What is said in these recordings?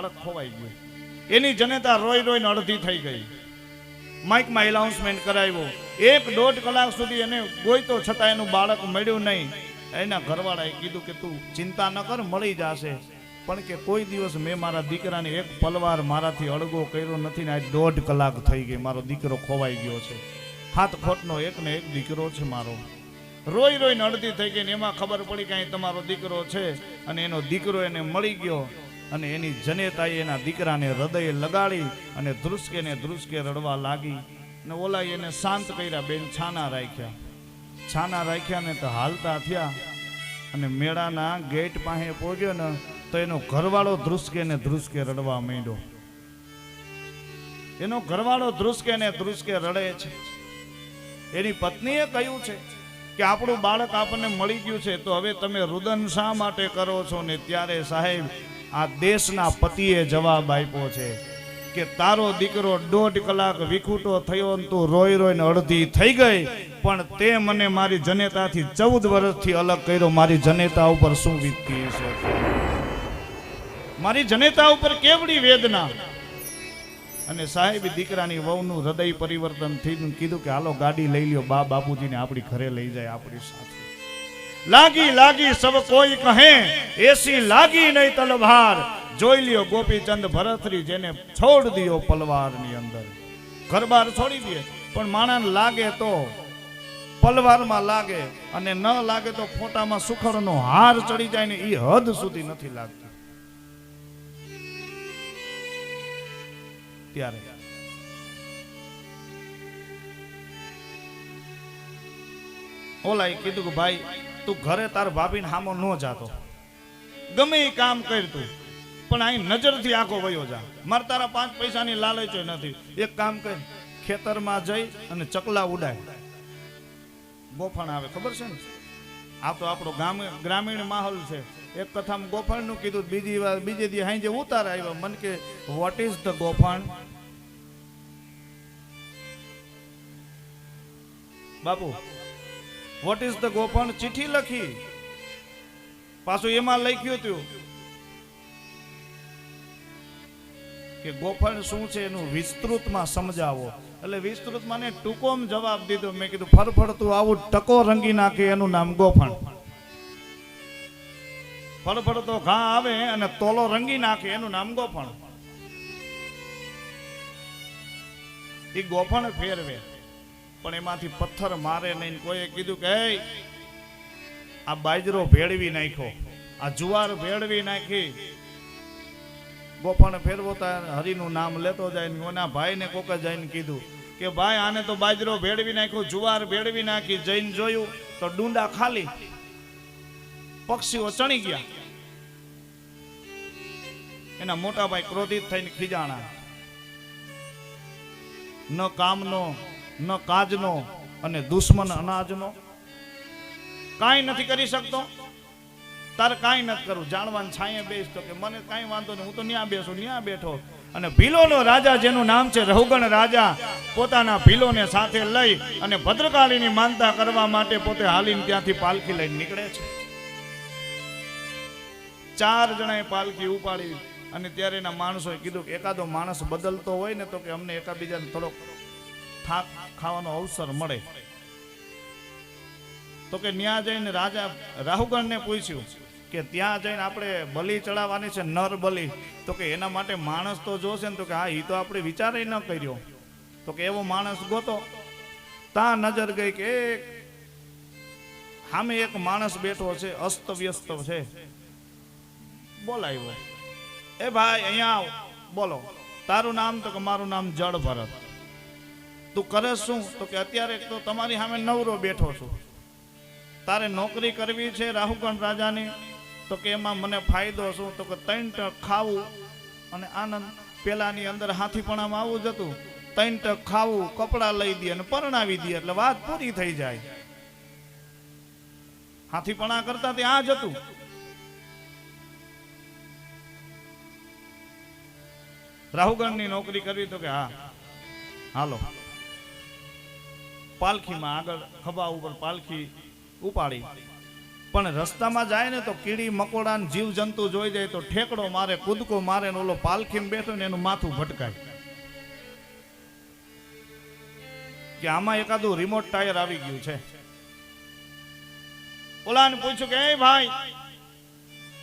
બાળક ખોવાઈ ગયું. એની જનતા રોઈ રોઈને અડધી થઈ ગઈ. માઇકમાં એનાઉન્સમેન્ટ કરાવ્યો. એક દોઢ કલાક સુધી એને ગોઈતો છતાં એનું બાળક મળ્યું નહીં. એના ઘરવાળાએ કીધું કે, તું ચિંતા ન કર, મળી જશે. પણ કે કોઈ દિવસ મેં મારા દીકરાને એક પલવાર મારાથી અળગો કર્યો નથી ને આજ દોઢ કલાક થઈ ગઈ મારો દીકરો ખોવાઈ ગયો છે. હાથ ખોટનો એક ને એક દીકરો છે મારો. રોઈ રોઈને અડધી થઈ ગઈ ને એમાં ખબર પડી કે અહીં તમારો દીકરો છે અને એનો દીકરો એને મળી ગયો. અને એની જનેતાએ એના દીકરાને હૃદય લગાડી અને ધ્રુસકે ને ધ્રુસકે રડવા લાગી ને ઓલા એને શાંત કર્યા, બેન છાના રાખ્યા. છાના રાખ્યા ને તો હાલતા થયા અને મેળાના ગેટ પાસે પહોંચ્યો ને તો એનો ઘરવાળો ધ્રુસકે ને ધ્રુસકે રડવા માંડ્યો. એનો ઘરવાળો ધ્રુસકે ને ધ્રુસકે રડે છે. એની પત્નીએ કહ્યું છે કે આપણું બાળક આપણને મળી ગયું છે, તો હવે તમે રુદન શા માટે કરો છો ને ત્યારે સાહેબ આ દેશના પતિએ જવાબ આપ્યો છે કે તારો દીકરો દોઢ કલાક વિખૂટો થયો ને તું રોઈ રોઈને અડધી થઈ ગઈ, પણ તે મને મારી જનેતાથી ચૌદ વર્ષથી અલગ કર્યો. મારી જનેતા ઉપર શું વીતતી છે મારી જનેતા ઉપર કેવડી વેદના? અને સાહેબ દીકરાની વહુનું હૃદય પરિવર્તન થઈને કીધું કે, હાલો, ગાડી લઈ લ્યો, બા બાપુજીને આપણી ઘરે લઈ જાય, આપણી સાથે. લાગી લાગી સબ કોઈ કહે, એસી લાગી નહીં તલવાર. જોઈ લ્યો ગોપીચંદ ભરતરી જેને છોડ દિયો પલવારની અંદર. ઘર છોડી દે, પણ માણસ લાગે તો પલવારમાં લાગે અને ન લાગે તો ફોટામાં સુખરનો હાર ચડી જાય ને એ હદ સુધી નથી લાગતું. ત્યારે ઓલાએ કીધું કે ભાઈ તું ઘરે તાર ભાભીને હામો ન જાતો. ગમે એ કામ કર તું, પણ અહીં નજરથી આખો વયો જા. મારે તારા પાંચ પૈસાની લાલચ નથી. એક કામ કર, ખેતરમાં જઈ અને ચકલા ઉડાય. ગોફણ આવે, ખબર છે ને? આ તો આપણો ગામ, ગ્રામીણ માહોલ છે. એક કથામાં ગોફણનું કીધું, બીજી વાર, બીજે દી હાઈ જે ઉતાર આવ્યો. મન કે વોટ ઇઝ ધ ગોફણ? બાબુ વોટ ઇઝ ધ ગોફણ ચિઠ્ઠી લખી પાછું એમાં લખ્યું હતું કે ગોફણ શું છે એનું વિસ્તૃતમાં સમજાવો. એટલે વિસ્તૃતમાં ને ટૂંકોમ જવાબ દીધો. મેં કીધું ફરફડતું આવું ટકો રંગી નાખે, એનું નામ ગોફણ ફળફળતો ઘા આવે અને તોલો રંગી નાખે, એનું નામ ગોફણ એ ગોફણ ફેરવે. પણ એમાંથી પથ્થર મારે નહીં. કોઈએ કીધું કે આ બાજરો ભેળવી નાખ્યો. આ જુવાર ભેળવી નાખી. ગોપણ ફેરવો તો હરિનું નામ લેતો જાય ને ઓના ભાઈને કોકે જઈને કીધું કે, ભાઈ, આને તો બાજરો ભેળવી નાખ્યો, જુવાર ભેળવી નાખી. જઈને જોયું તો ડુંડા ખાલી. પક્ષીઓ ચણી ગયા. એના મોટા ભાઈ ક્રોધિત થઈને ખીજાણા. ન કામનો ન કાજનો અને દુશ્મન અનાજનો. કાંઈ નથી કરી શકતો. તારે કાંઈ નથી કરવું. જાણવાનું છાંયે બેસ તો કે મને કાંઈ વાંધો નહીં. હું તો ન્યા બેસું, ન્યા બેઠો. અને ભીલોનો રાજા જેનું નામ છે રહુગણ રાજા, પોતાના ભીલોને સાથે લઈ અને ભદ્રકાળીની માનતા કરવા માટે પોતે હાલીને ત્યાંથી પાલખી લઈને નીકળે છે. ચાર જણાએ પાલખી ઉપાડી અને ત્યારે એના માણસોએ કીધું કે એકાદો માણસ બદલતો હોય ને તો કે અમને એકાબીજાને થોડોક થાક ખાવાનો અવસર મળે. તો કે ત્યાં જઈને રાજા રાહુગણને પૂછ્યું કે ત્યાં જઈને આપણે બલિ ચડાવવાની છે, નર બલિ. તો કે એના માટે માણસ તો જોશે ને, તો કે હા એ તો આપણે વિચારે ન કર્યો. તો કે એવો માણસ ગોતો. ત્યાં નજર ગઈ કે એક સામે એક માણસ બેઠો છે અસ્ત વ્યસ્ત છે. બોલાવ્યો એ ભાઈ, અહીંયા આવ. બોલો. તારું નામ તો કે મારું નામ જળ ભરત તું કરે શું? તો કે અત્યારે તો તમારી સામે નવરો બેઠો છું. તારે નોકરી કરવી છે રાહુગણ રાજાની? તો કે એમાં મને ફાયદો શું? તો કે ત્રણ ટક ખાવું અને આનંદ પેલાની અંદર હાથીપણામાં આવું જ હતું. ત્રણ ટક ખાવું, કપડાં લઈ દે અને પરણાવી દે એટલે વાત પૂરી થઈ જાય. હાથીપણા કરતા ત્યાં જ હતું. રાહુગણની નોકરી કરવી તો કે હા, હાલો. પાલખીમાં આગળ ખભા ઉપર પાલખી ઉપાડી. પણ રસ્તામાં જાય ને તો કીડી મકોડા ને જીવ જંતુ જોઈ જાય તો ઠેકડો મારે, કૂદકો મારે ને ઓલો પાલખીમાં બેઠો ને એનું માથું ભટકાય. કે આમાં એકાદું રિમોટ ટાયર આવી ગયું છે. ઓલાને પૂછ્યું કે, એ ભાઈ,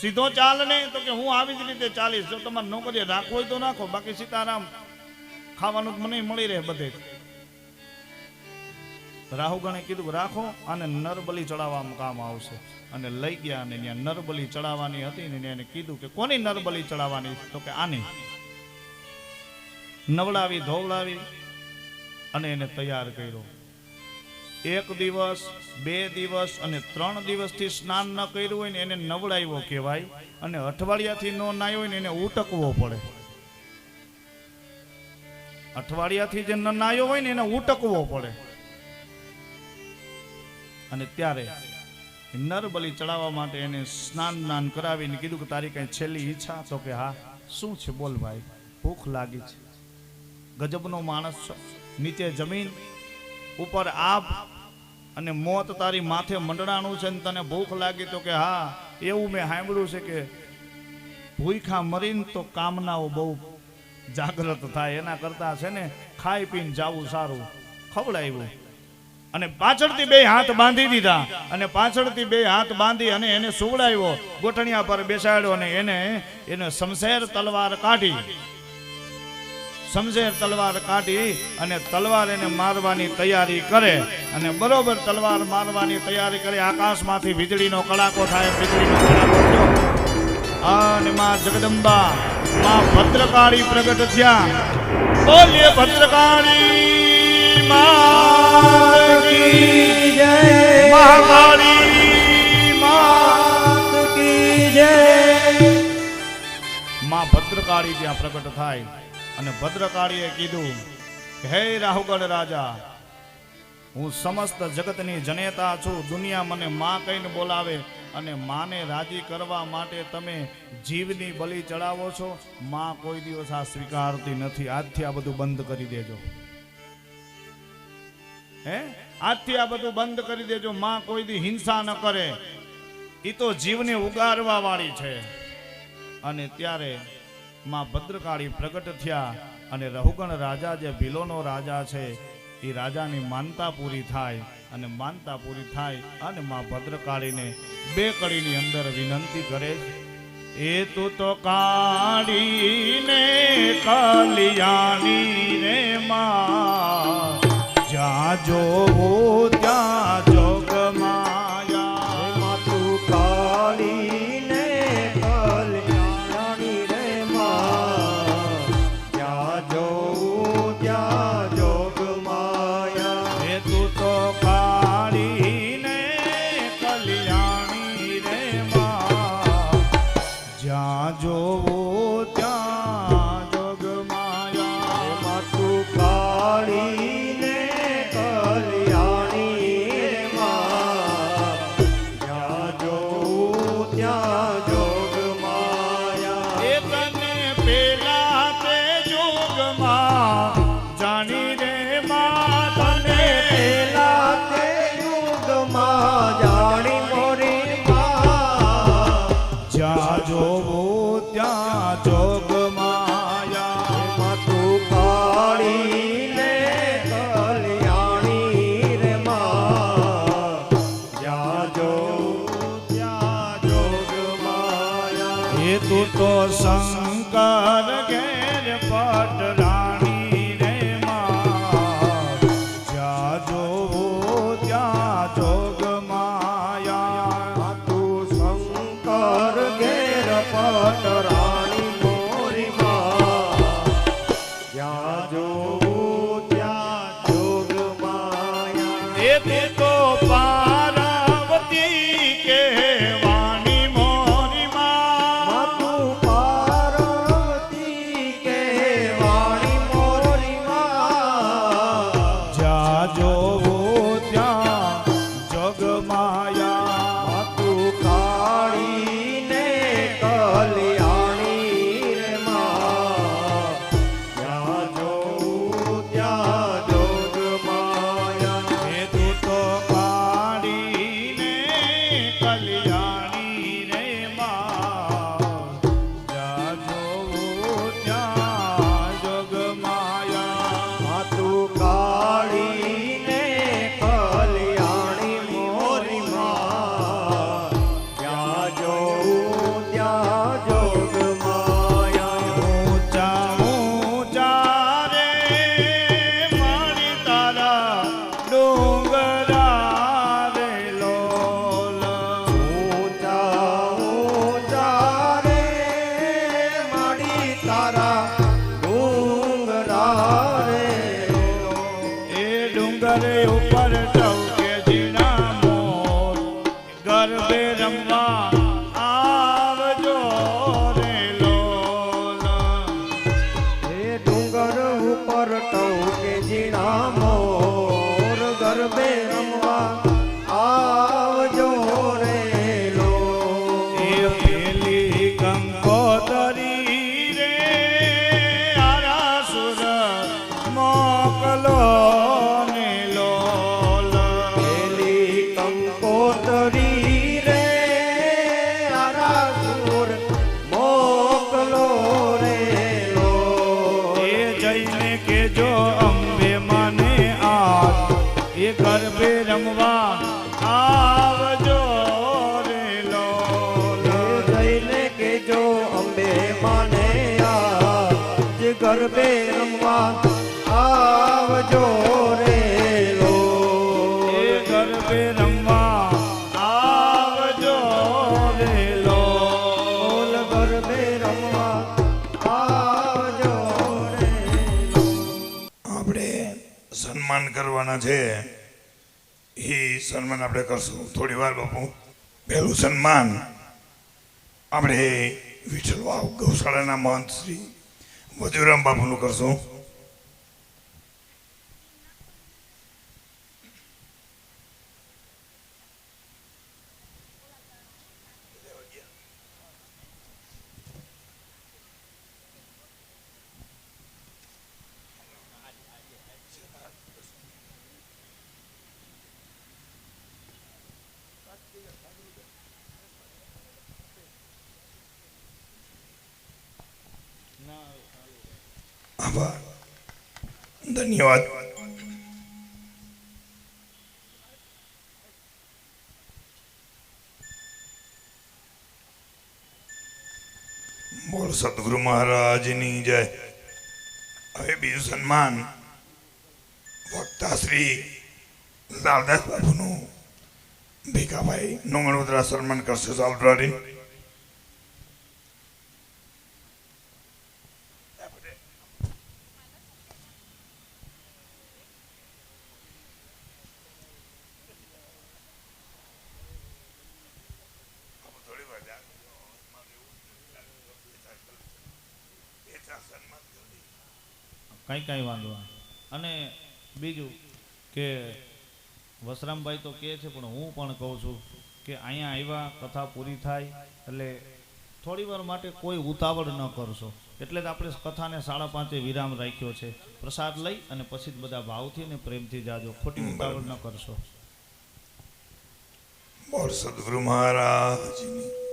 સીધો ચાલ ને? તો કે, હું આવી જ રીતે ચાલીશ. જો તમારે નોકરી રાખવો હોય તો નાખો. બાકી સીતારામ ખાવાનું મને મળી રહે બધે રાહુગણે કીધું, રાખો અને નરબલી ચડાવવામાં કામ આવશે. અને લઈ ગયા અને ત્યાં નરબલી ચડાવવાની હતી ને એને કીધું કે, કોની નરબલી ચડાવવાની? તો કે, આની. નવડાવી, ધોવડાવી અને એને તૈયાર કર્યો. એક દિવસ, બે દિવસ અને ત્રણ દિવસથી સ્નાન ન કર્યું હોય ને એને નવડાવ્યો કહેવાય અને અઠવાડિયાથી ન નાયો હોય ને એને ઉટકવો પડે. અઠવાડિયાથી જે ન નાયો હોય ને એને ઉટકવો પડે. અને ત્યારે નરબલી ચડાવવા માટે એને સ્નાન નાન કરાવીને કીધું કે તારી કઈ છેલ્લી ઈચ્છા તો કે હા, શું છે બોલ ભાઈ? ભૂખ લાગી છે. ગજબનો માણસ છો. નીચે જમીન, ઉપર આબ અને મોત તારી માથે મંડળાનું છે ને તને ભૂખ લાગી તો કે હા, એવું મેં સાંભળ્યું છે કે ભૂખા મરીને તો કામનાઓ બહુ જાગૃત થાય. એના કરતા છે ને, ખાઈ પીને જવું સારું. ખવડાવ્યું. અને પાછળથી બે હાથ બાંધી દીધા. અને પાછળથી બે હાથ બાંધી અને એને સુવડાવ્યો. ગોઠણિયા પર બેસાડ્યો અને એને એને શમશેર તલવાર કાઢી. સમજેર તલવાર કાઢી અને તલવાર એને મારવાની તૈયારી કરે. અને બરોબર તલવાર મારવાની તૈયારી કરે આકાશમાંથી વીજળીનો કડાકો થાય, વીજળીનો કડાકો થયો. અને માં જગદંબા, માં ભદ્રકાળી પ્રગટ થયા. બોલીએ ભદ્રકાળી. મહાકાળી માત કી જય. માં ભદ્રકાળી ત્યાં પ્રગટ થાય અને ભદ્રકાળીએ કીધું હે રાહુગઢ રાજા, હું સમસ્ત જગતની જનેતા છું. દુનિયા મને માં કહીને બોલાવે અને માને રાજી કરવા માટે તમે જીવની બલિ ચડાવો છો. માં કોઈ દિવસ આ સ્વીકારતી નથી. આજથી આ બધું બંધ કરી દેજો. હે? આજથી આ બધું બંધ કરી દેજો. માં કોઈ દી હિંસા ન કરે. એ તો જીવને ઉગારવા વાળી છે. અને ત્યારે માં ભદ્રકાળી પ્રગટ થયા અને રહુગણ રાજા જે ભીલોનો રાજા છે એ રાજાની માનતા પૂરી થાય અને માનતા પૂરી થાય અને માં ભદ્રકાળીને બે કડીની અંદર વિનંતી કરે એ તું તો કાળીને કલિયાણી રે માં જ્યાં જોવો ત્યાં તું તો શંકર ઘેર ગરબે રમવા આવજો રે લોલ ગરબે રમવા આવજો રે આપણે સન્માન કરવાના છે. એ સન્માન આપણે કરશું. થોડી વાર બાપુ. પહેલું સન્માન આપણે વિઠ્ઠલ ગૌશાળાના મહંત શ્રી મધુરામ બાપુનું કરશું. આભાર ધન્યવાદ બોલ સદગુરુ મહારાજની જય હવે બીજું સન્માન વક્તા શ્રી લાલદાસ બાબુનું ભીખાભાઈ નોંગણોદરા સન્માન કરશે સાલરારી કાંઈ કાંઈ વાંધો. અને બીજું કે વસરામભાઈ તો કહે છે પણ હું પણ કહું છું કે અહીંયા આવ્યા કથા પૂરી થાય એટલે થોડી વાર માટે કોઈ ઉતાવળ ન કરશો. એટલે જ આપણે કથાને સાડા પાંચે વિરામ રાખ્યો છે. પ્રસાદ લઈ અને પછી જ બધા ભાવથી અને પ્રેમથી જાજો. ખોટી ઉતાવળ ન કરશો. બોલ સદગુરુ મહારાજની.